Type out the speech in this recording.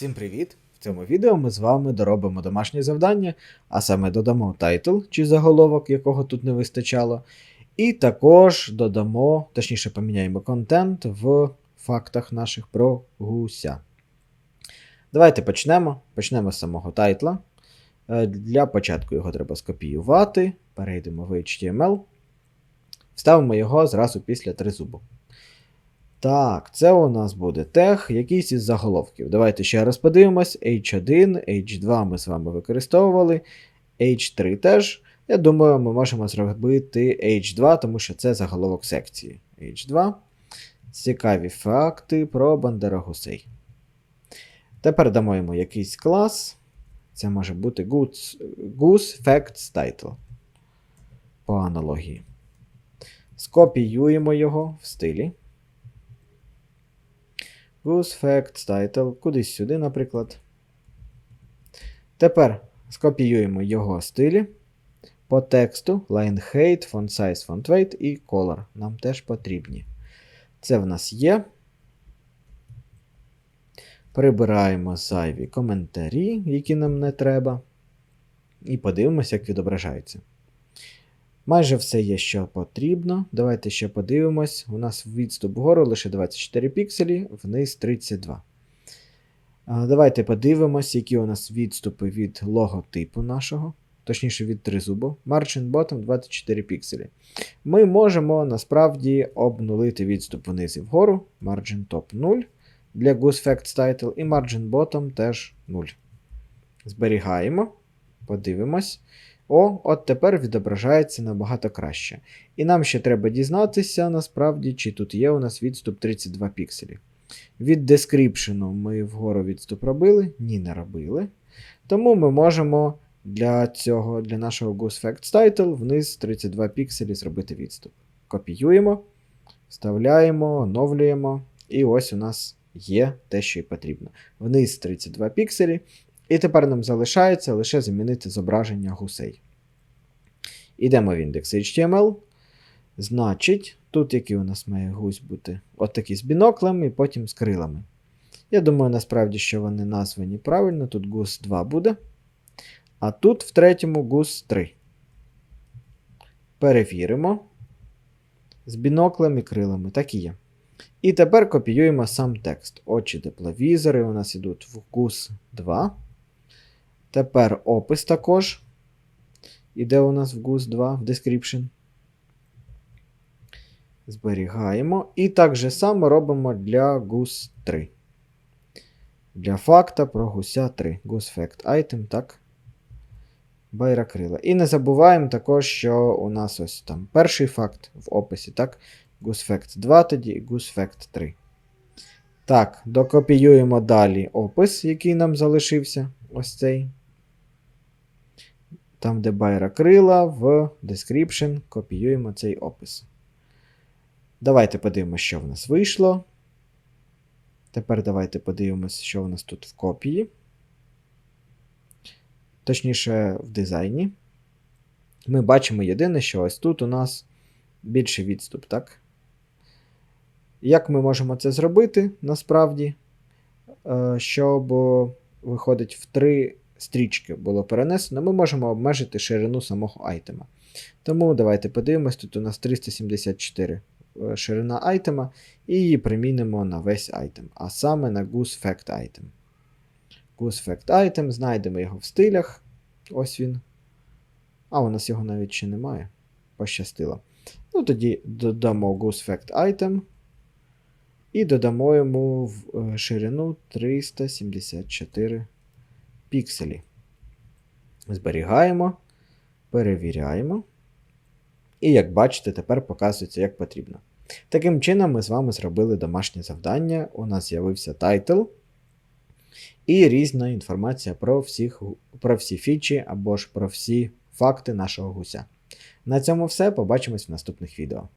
Всім привіт! В цьому відео ми з вами доробимо домашнє завдання, а саме додамо тайтл чи заголовок, якого тут не вистачало. І також додамо, точніше поміняємо контент в фактах наших про гуся. Давайте почнемо. Почнемо з самого тайтла. Е, Для початку його треба скопіювати. Перейдемо в HTML. Вставимо його зразу після тризубу. Так, це у нас буде тег, якийсь із заголовків. Давайте ще раз подивимось. H1, H2 ми з вами використовували. H3 теж. Я думаю, ми можемо зробити H2, тому що це заголовок секції. H2. Цікаві факти про бандерогусей. Тепер дамо йому якийсь клас. Це може бути Goose Facts Title. По аналогії. Скопіюємо його в стилі. Goose Facts Title, кудись сюди, наприклад. Тепер скопіюємо його стилі. По тексту line height, font size, font weight і color. Нам теж потрібні. Це в нас є. Прибираємо зайві коментарі, які нам не треба. І подивимося, як відображаються. Майже все є, що потрібно. Давайте ще подивимось. У нас відступ вгору лише 24 пікселі, вниз 32. Давайте подивимось, які у нас відступи від логотипу нашого, точніше від тризубу. Margin bottom 24 пікселі. Ми можемо насправді обнулити відступ вниз і вгору. Margin top 0 для Goose Facts Title і Margin bottom теж 0. Зберігаємо, подивимось. О, от тепер відображається набагато краще. І нам ще треба дізнатися, насправді, чи тут є у нас відступ 32 пікселі. Від description ми вгору відступ робили? Ні, не робили. Тому ми можемо для цього, для нашого Goose Title вниз 32 пікселі зробити відступ. Копіюємо, вставляємо, оновлюємо. І ось у нас є те, що й потрібно. Вниз 32 пікселі. І тепер нам залишається лише замінити зображення гусей. Ідемо в індекс HTML. Значить, тут який у нас має гусь бути? От такий з біноклем і потім з крилами. Я думаю, насправді, що вони названі правильно. Тут гус 2 буде. А тут в третьому гус 3. Перевіримо. З біноклем і крилами. Так і є. І тепер копіюємо сам текст. Очі тепловізори у нас йдуть в гус 2. Тепер опис також. Іде у нас в GUS 2 в description. Зберігаємо. І так же само робимо для GUS 3. Для факта про гуся 3. GUS Fact Item, так. Байракрила. І не забуваємо також, що у нас ось там перший факт в описі, так. GUS Fact 2 тоді і GUS Fact 3. Так, докопіюємо далі опис, який нам залишився. Ось цей. Там, де байра крила, в description копіюємо цей опис. Давайте подивимося, що в нас вийшло. Тепер давайте подивимося, що в нас тут в копії. Точніше, в дизайні. Ми бачимо єдине, що ось тут у нас більший відступ, так? Як ми можемо це зробити насправді, Е, щоб виходить в три стрічки було перенесено, ми можемо обмежити ширину самого айтема. Тому давайте подивимось, тут у нас 374 е, ширина айтема, і її примінимо на весь айтем, а саме на Goose Fact Item. Goose Fact Item, знайдемо його в стилях. Ось він. А, у нас його навіть ще немає. Пощастило. Ну, тоді додамо Goose Fact Item. І додамо йому в е, ширину 374 пікселі. Зберігаємо, перевіряємо. І, як бачите, тепер показується, як потрібно. Таким чином, ми з вами зробили домашнє завдання. У нас з'явився тайтл і різна інформація про, всіх, про всі фічі або ж про всі факти нашого гуся. На цьому все. Побачимось в наступних відео.